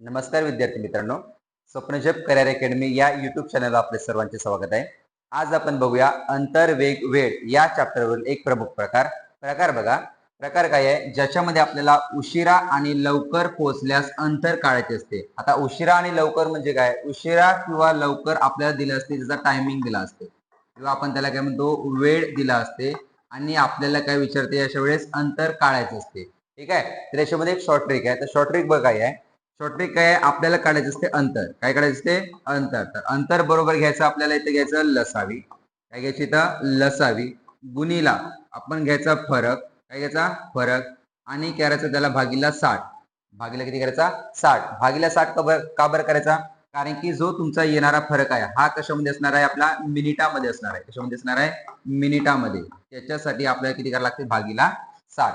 नमस्कार विद्यार्थी मित्रांनो. स्वप्नजप करिअर अकॅडमी या युट्यूब चॅनलला आपले सर्वांचे स्वागत आहे. आज आपण बघूया अंतर वेग वेळ या चॅप्टरवरील एक प्रमुख प्रकार. प्रकार बघा. प्रकार काय आहे? ज्याच्यामध्ये आपल्याला उशिरा आणि लवकर पोहोचल्यास अंतर काढायचे असते. आता उशिरा आणि लवकर म्हणजे काय? उशिरा किंवा लवकर आपल्याला दिलं असते त्याचा टायमिंग दिला असते. किंवा आपण त्याला काय म्हणतो? वेळ दिला असते. आणि आपल्याला काय विचारते? अशा वेळेस अंतर काढायचे असते. ठीक आहे? तर याच्यामध्ये एक शॉर्ट ट्रिक आहे. तर शॉर्ट ट्रिक बघ काय आहे? शॉर्ट काय आपल्याला काढायचं असते अंतर. काय काढायचं असते? अंतर. तर अंतर बरोबर घ्यायचं आपल्याला इथे घ्यायचं लसावी. काय घ्यायची इथं? लसावी. गुणीला आपण घ्यायचा फरक. काय घ्यायचा? फरक. आणि करायचं त्याला भागीला साठ. भागीला किती करायचा? साठ. भागीला साठ का का बरं करायचा? कारण की जो तुमचा येणारा फरक आहे हा कशामध्ये असणार आहे? आपला मिनिटामध्ये असणार आहे. कशामध्ये असणार आहे? मिनिटामध्ये. त्याच्यासाठी आपल्याला किती करायला लागते? भागीला साठ.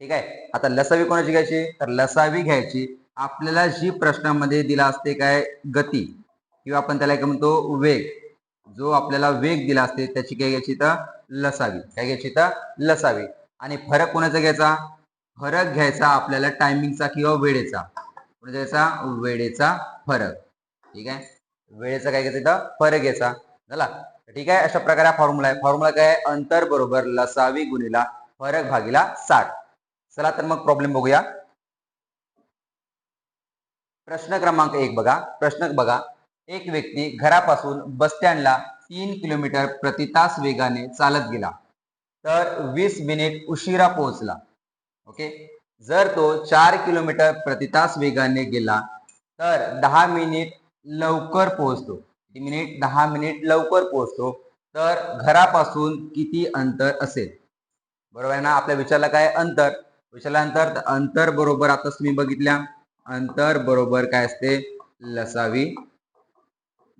ठीक आहे? आता लसावी कोणाची घ्यायची? तर लसावी घ्यायची. आपल्याला जी प्रश्नामध्ये दिला असते काय गती किंवा आपण त्याला काय म्हणतो वेग जो आपल्याला वेग दिला असते त्याची काय घ्यायची तर लसावी. काय घ्यायची तर लसावी. आणि फरक कोणाचा घ्यायचा? फरक घ्यायचा आपल्याला टायमिंगचा किंवा वेळेचा. कोणाचा घ्यायचा? वेळेचा फरक. ठीक आहे? वेळेचा काय घ्यायचा इथं फरक घ्यायचा. झाला? ठीक आहे? अशा प्रकारे हा फॉर्म्युला आहे. फॉर्म्युला काय अंतर बरोबर लसावी गुणिला फरक भागीला साठ. चला तर मग प्रॉब्लेम बघूया. प्रश्न क्रमांक एक बघा. प्रश्न बघा. एक व्यक्ती घरापासून बस स्टँडला तीन किलोमीटर प्रति तास वेगाने चालत गेला. तर वीस मिनिट उशिरा पोहोचला. ओके? जर तो चार किलोमीटर प्रति तास वेगाने गेला तर दहा मिनिट लवकर पोहोचतो. किती मिनिट? दहा मिनिट लवकर पोहोचतो. तर घरापासून किती अंतर असेल? बरोबर आहे ना? आपल्या विचारला काय अंतर? विचारला अंतर अंतर बरोबर आता तुम्ही बघितल्या. अंतर बरोबर काय असते? लसावी.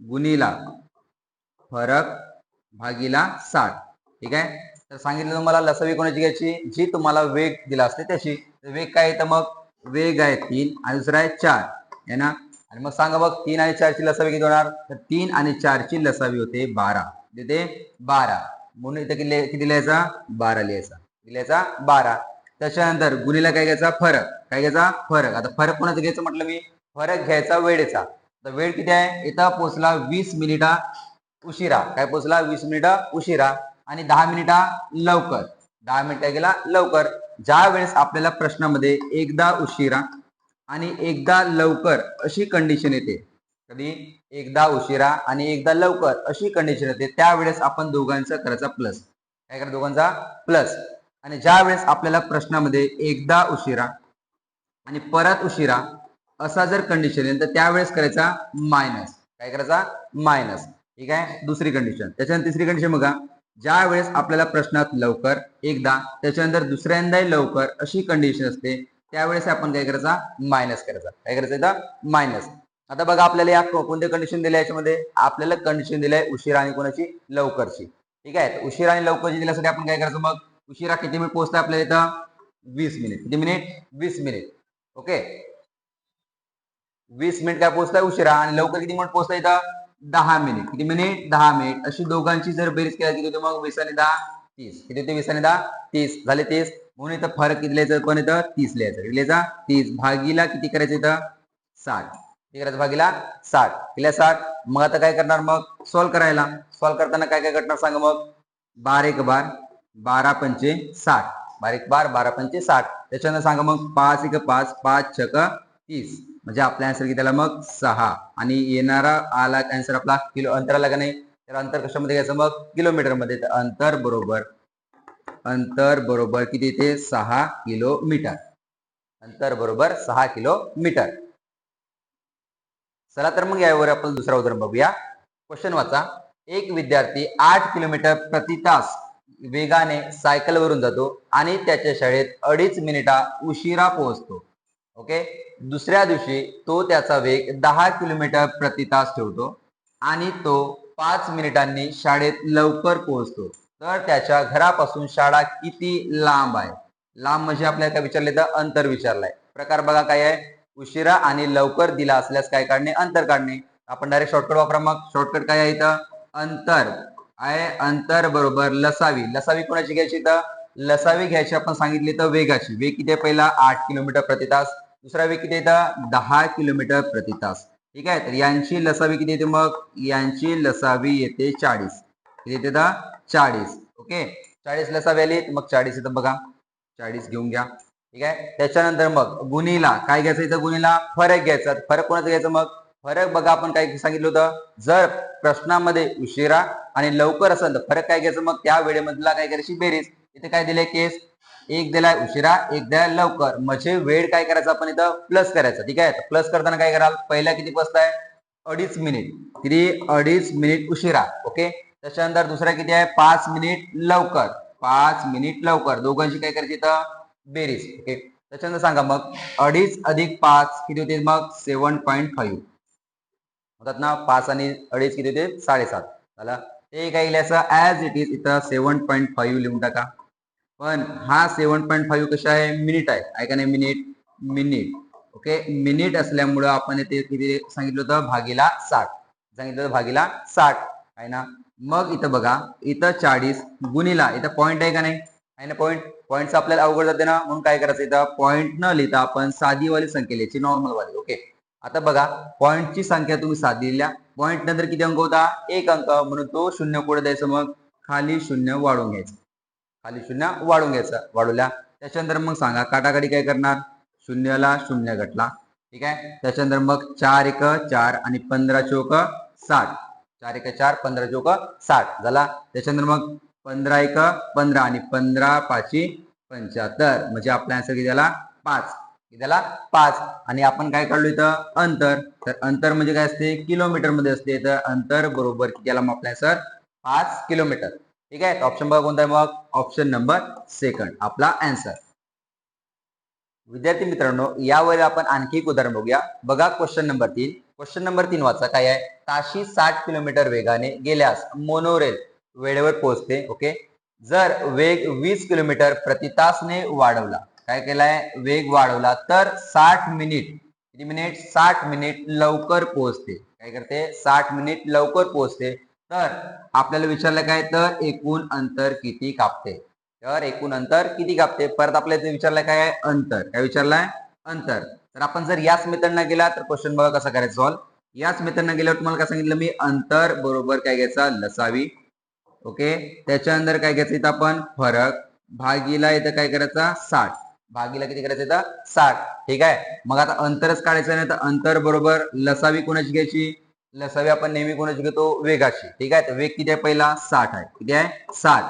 गुणीला फरक भागीला साठ. ठीक आहे? तर सांगितलं तुम्हाला लसावी कोणाची घ्यायची? जी तुम्हाला वेग दिला असते त्याची. तर वेग काय येतं मग वेग आहे तीन आणि दुसरा आहे चार. आहे ना? आणि मग सांगा बघ तीन आणि चारची लसावी किती होणार? तर तीन आणि चारची लसावी होते बारा. देते बारा. म्हणून इथं किती किती लिहायचा? बारा लिहायचा. लिहायचा? बारा. त्याच्यानंतर गुणीला काय घ्यायचा? फरक. काय घ्यायचा? फरक. आता फरक कोणाचा घ्यायचं म्हटलं मी? फरक घ्यायचा वेळेचा. तर वेळ किती आहे? इथं पोहोचला वीस मिनिटा उशिरा. काय पोहोचला? वीस मिनिटा उशिरा. आणि दहा मिनिटा लवकर. दहा मिनिटा गेला लवकर. ज्या वेळेस आपल्याला प्रश्नामध्ये एकदा उशिरा आणि एकदा लवकर अशी कंडिशन येते. कधी? एकदा उशिरा आणि एकदा लवकर अशी कंडिशन येते. त्यावेळेस आपण दोघांचा करायचा प्लस काय करा दोघांचा? प्लस आणि ज्या वेळेस आपल्याला प्रश्नामध्ये एकदा उशिरा आणि परत उशिरा असा जर कंडिशन येईल तर त्यावेळेस करायचा मायनस काय करायचा? मायनस ठीक आहे? दुसरी कंडिशन त्याच्यानंतर तिसरी कंडिशन बघा. ज्या वेळेस आपल्याला प्रश्नात लवकर एकदा त्याच्यानंतर दुसऱ्यांदाही लवकर अशी कंडिशन असते त्यावेळेस आपण काय करायचा? मायनस करायचा. काय करायचं इथं? मायनस आता बघा आपल्याला या कोणते कंडिशन दिले याच्यामध्ये? आपल्याला कंडिशन दिलंय उशिरा आणि कोणाची? लवकरची. ठीक आहे? उशिरा आणि लवकरची दिल्यासाठी आपण काय करायचं मग? उशिरा किती मिनिट पोहोचता आपल्याला इथं? वीस मिनिट किती मिनिट वीस मिनिट ओके वीस मिनिट काय पोहोचताय उशिरा आणि लवकर किती मिनिट पोहोचता इथं? दहा मिनिट किती मिनिट दहा मिनिट अशी दोघांची जर बेरीज केला किती होते मग? वीस आणि दहा तीस. किती होते वीस आणि दहा? तीस. झाले तीस. म्हणून इथं फरक किती लिहायचं? पण इथं? तीस लिहायचं. किती लिहायचा? तीस. भागीला किती करायचं इथं? साठ. किती करायचं भागीला? साठ. किती साठ. मग आता काय करणार मग? सॉल्व्ह करायला. सॉल्व्ह करताना काय काय करणार सांगा मग? बार एक बार. बारा पंचे साठ. बारीक बार बारा पंचे साठ. त्याच्यानंतर सांगा मग पाच एक पाच पाच छक तीस. म्हणजे आपला आन्सर किती आला? मग सहा. आणि येणारा आला आन्सर आपला? किलो अंतर आला का नाही? तर अंतर कशामध्ये घ्यायचं? मग किलोमीटरमध्ये. तर अंतर बरोबर अंतर बरोबर किती येते? सहा किलोमीटर. अंतर बरोबर सहा किलोमीटर. चला तर मग यावर आपण दुसरा उदाहरण बघूया. क्वेश्चन वाचा. एक विद्यार्थी आठ किलोमीटर प्रति तास वेगाने सायकलवरून जातो आणि त्याच्या शाळेत अडीच मिनिटा उशिरा पोहोचतो. ओके दुसऱ्या दिवशी तो त्याचा वेग दहा किलोमीटर प्रति तास ठेवतो आणि तो पाच मिनिटांनी शाळेत लवकर पोहोचतो. तर त्याच्या घरापासून शाळा किती लांब आहे? लांब म्हणजे आपल्याला काय विचारले तर अंतर विचारलाय. प्रकार बघा काय आहे? उशिरा आणि लवकर दिला असल्यास काय काढणे? अंतर काढणे. आपण डायरेक्ट शॉर्टकट वापरा मग. शॉर्टकट काय आहे इथं? अंतर. आहे. अंतर बरोबर लसावी. लसावी कोणाची घ्यायची तर? लसावी घ्यायची आपण सांगितली तर वेगाची. वेग किती आहे पहिला? आठ किलोमीटर प्रति तास. दुसरा वेग किती येतं दहा किलोमीटर प्रति तास. ठीक आहे? तर यांची लसावी किती येते मग? यांची लसावी येते चाळीस. किती येते तर? चाळीस. ओके? चाळीस लसावी आली. तर मग चाळीस येतं बघा. चाळीस घेऊन घ्या. ठीक आहे? त्याच्यानंतर मग गुणीला. काय घ्यायचं इथं गुन्हेला फरक घ्यायचा. फरक कोणाचा घ्यायचा मग? फरक बघा आपण काय सांगितलं होतं. जर प्रश्नामध्ये उशिरा आणि लवकर असेल तर फरक काय घ्यायचं? मग त्या वेळेमधला काय करायची? बेरीज. इथे काय दिले केस. एक दिलाय उशिरा एक दिलाय लवकर. म्हणजे वेळ काय करायचा? आपण इथं प्लस करायचा. ठीक आहे? प्लस करताना काय कराल? पहिला किती बसताय अडीच मिनिट. किती? अडीच मिनिट उशिरा. ओके? त्याच्यानंतर दुसरा किती आहे? पाच मिनिट लवकर. पाच मिनिट लवकर. दोघांची काय करायची इथं? बेरीज. ओके? त्याच्यानंतर सांगा मग. अडीच अधिक पाच किती होते मग सेवन पॉईंट फाईव्ह होतात ना पाच आणि अडीच किती होते? साडेसात. झाला ते काय लिहायचं ऍज इट इज इथं सेवन पॉईंट फाईव्ह लिहून टाका. पण हा सेवन पॉईंट फाईव्ह कशा आहे? मिनिट आहे. ऐका नाही मिनिट मिनिट ओके मिनिट असल्यामुळं आपण इथे किती सांगितलं होतं? भागीला साठ. सांगितलं होतं भागीला साठ. आहे ना? मग इथं बघा इथं चाळीस गुणीला इथं पॉईंट आहे का नाही? आहे ना पॉईंट पॉईंटचं आपल्याला अवघड जाते ना? म्हणून काय करायचं इथं? पॉईंट न लिहिता आपण साधीवाली संख्या लिहायची नॉर्मलवाली ओके आता बघा पॉईंटची संख्या तुम्ही साधी दिल्या पॉईंट नंतर किती अंक होता? एक अंक. म्हणून तो शून्य पुढे द्यायचं मग खाली शून्य वाढून घ्यायचं. खाली शून्य वाढून घ्यायचं. वाढवल्या. त्याच्यानंतर मग सांगा काटाकाटी काय करणार? शून्यला शून्य घटला. ठीक आहे? त्याच्यानंतर मग चार एक चार आणि पंधरा चौक साठ. चार एक चार पंधरा चौक साठ. झाला? त्याच्यानंतर मग पंधरा एक पंधरा आणि पंधरा पाचशे पंच्याहत्तर. म्हणजे आपला आन्सर किती झाला? पाच. किती पाच. आणि आपण काय काढलो इथं? अंतर. तर अंतर म्हणजे काय असते? किलोमीटरमध्ये असते. तर अंतर बरोबर याला मापलाय सर? पाच किलोमीटर. ठीक आहे? ऑप्शन बघा कोणता आहे मग? ऑप्शन नंबर सेकंड आपला अँसर विद्यार्थी मित्रांनो यावर आपण आणखी एक उदाहरण बघूया. बघा क्वेश्चन नंबर तीन. क्वेश्चन नंबर तीन वाचा. काय आहे? ताशी साठ किलोमीटर वेगाने गेल्यास मोनोरेल वेळेवर पोहोचते. ओके जर वेग वीस किलोमीटर प्रति तासने वाढवला काय केलाय? वेग वाढवला. तर साठ मिनिट किती मिनिट? साठ मिनिट लवकर पोहोचते. काय करते? साठ मिनिट लवकर पोहोचते. तर आपल्याला विचारलं काय? तर एकूण अंतर किती कापते? तर एकूण अंतर किती कापते? परत आपल्याला विचारलं काय? आहे अंतर. काय विचारलंय? अंतर. तर आपण जर याच मेथडनं गेला तर क्वेश्चन बघा कसा करायचा सॉल्व याच मेथडनं गेल्यावर तुम्हाला काय सांगितलं मी? अंतर बरोबर काय घ्यायचा? लसावी. ओके? त्याच्यानंतर काय घ्यायचं इथं आपण? फरक. भागीला इथं काय करायचा? साठ. भागीला किती करायचं तर? साठ. ठीक आहे? मग आता अंतरच काढायचं नाही तर अंतर बरोबर लसावी कोणाची घ्यायची? लसावी आपण नेहमी कोणाची घेतो? वेगाची. ठीक आहे? तर वेग किती आहे पहिला? साठ आहे. किती आहे? साठ.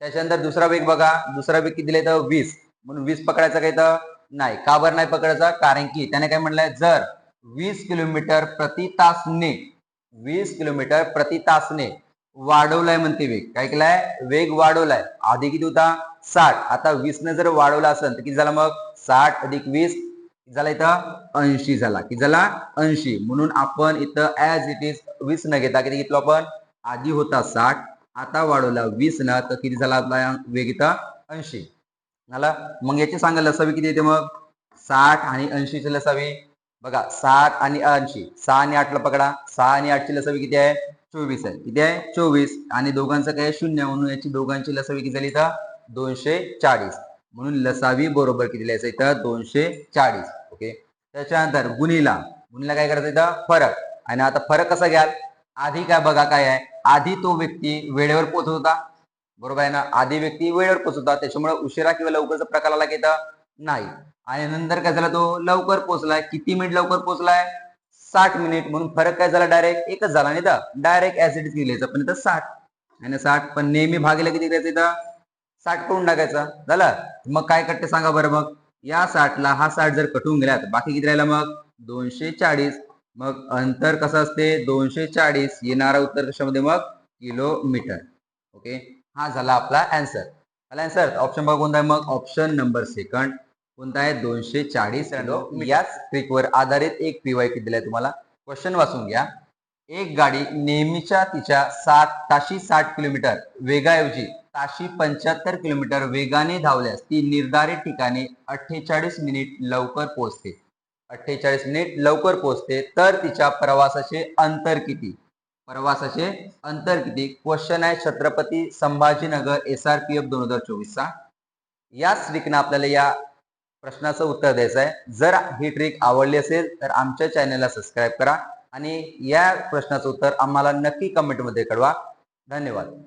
त्याच्यानंतर दुसरा वेग बघा. दुसरा वेग किती दिलाय तर? वीस. म्हणून वीस पकडायचा काय तर? नाही. का बरं नाही पकडायचा? कारण की त्याने काय म्हणलंय जर वीस किलोमीटर प्रति तासने वीस किलोमीटर प्रति तासने वाढवलाय म्हणते वेग. काय केलाय? वेग वाढवलाय. आधी किती होता? साठ. आता वीसनं जर वाढवला असेल तर किती झाला मग? साठ अधिक वीस झाला इथं? ऐंशी झाला. किती झाला? ऐंशी. म्हणून आपण इथं ऍज इट इज वीस न घेता. किती घेतलो आपण? आधी होता साठ. आता वाढवला वीस न तर किती झाला आपला वेग इथं? ऐंशी. झाला? मग याची सांगा लसावी किती येते मग? साठ आणि ऐंशीची लसावी. बघा साठ आणि ऐंशी. सहा आणि आठला पकडा. सहा आणि आठची लसावी किती आहे? चोवीस आहे. किती आहे? चोवीस. आणि दोघांचं काय शून्य. म्हणून याची दोघांची लसावी किती झाली इथं? दोनशे चाळीस. म्हणून लसावी बरोबर किती लिहायचं इथं? दोनशे चाळीस. ओके त्याच्यानंतर गुणीला. गुणीला काय करायचं इथं? फरक. आणि आता फरक कसा घ्याल? आधी काय बघा काय आहे? आधी तो व्यक्ती वेळेवर पोहोचत होता. बरोबर आहे ना? आधी व्यक्ती वेळेवर पोहोचत होता. त्याच्यामुळे उशिरा किंवा लवकरचा प्रकार आला की इथं? नाही. आणि नंतर काय झाला तो? लवकर पोहोचलाय. किती मिनिट लवकर पोहोचलाय? साठ मिनिट. म्हणून फरक काय झाला? डायरेक्ट एकच झाला नाही तर डायरेक्ट ऍसिड लिहायचं. पण इथं साठ. आणि साठ पण नेहमी भागीला किती करायचं इथं? साठ करून टाकायचं. झालं? मग काय करते सांगा बरं मग. या साठला हा साठ जर कटून गेला तर बाकी किती राहिला मग? दोनशे चाळीस. मग अंतर कसं असते? दोनशे चाळीस. येणारा उत्तर कशामध्ये मग? किलोमीटर. ओके? हा झाला आपला अँसर झाला अँसर ऑप्शन बघा कोणता आहे मग? ऑप्शन नंबर सेकंड कोणता आहे? दोनशे चाळीस. याच ट्रिकवर आधारित एक पीवाय किती दिलाय तुम्हाला? क्वेश्चन वाचून घ्या. एक गाडी नेहमीच्या तिच्या सात ताशी साठ किलोमीटर वेगाऐवजी ताशी पंच्याहत्तर किलोमीटर वेगाने धावल्यास ती निर्धारित ठिकाणी अठ्ठेचाळीस मिनिट लवकर पोहोचते. अठ्ठेचाळीस मिनिट लवकर पोहोचते तर तिच्या प्रवासाचे अंतर किती? प्रवासाचे अंतर किती? क्वेश्चन आहे Chhatrapati Sambhajinagar S R P F दोन हजार चोवीसचा याच ट्रिकनं आपल्याला या प्रश्नाचं उत्तर द्यायचं आहे. जर ही ट्रिक आवडली असेल तर आमच्या चॅनलला सबस्क्राईब करा. आणि या प्रश्नाचं उत्तर आम्हाला नक्की कमेंटमध्ये कळवा. धन्यवाद.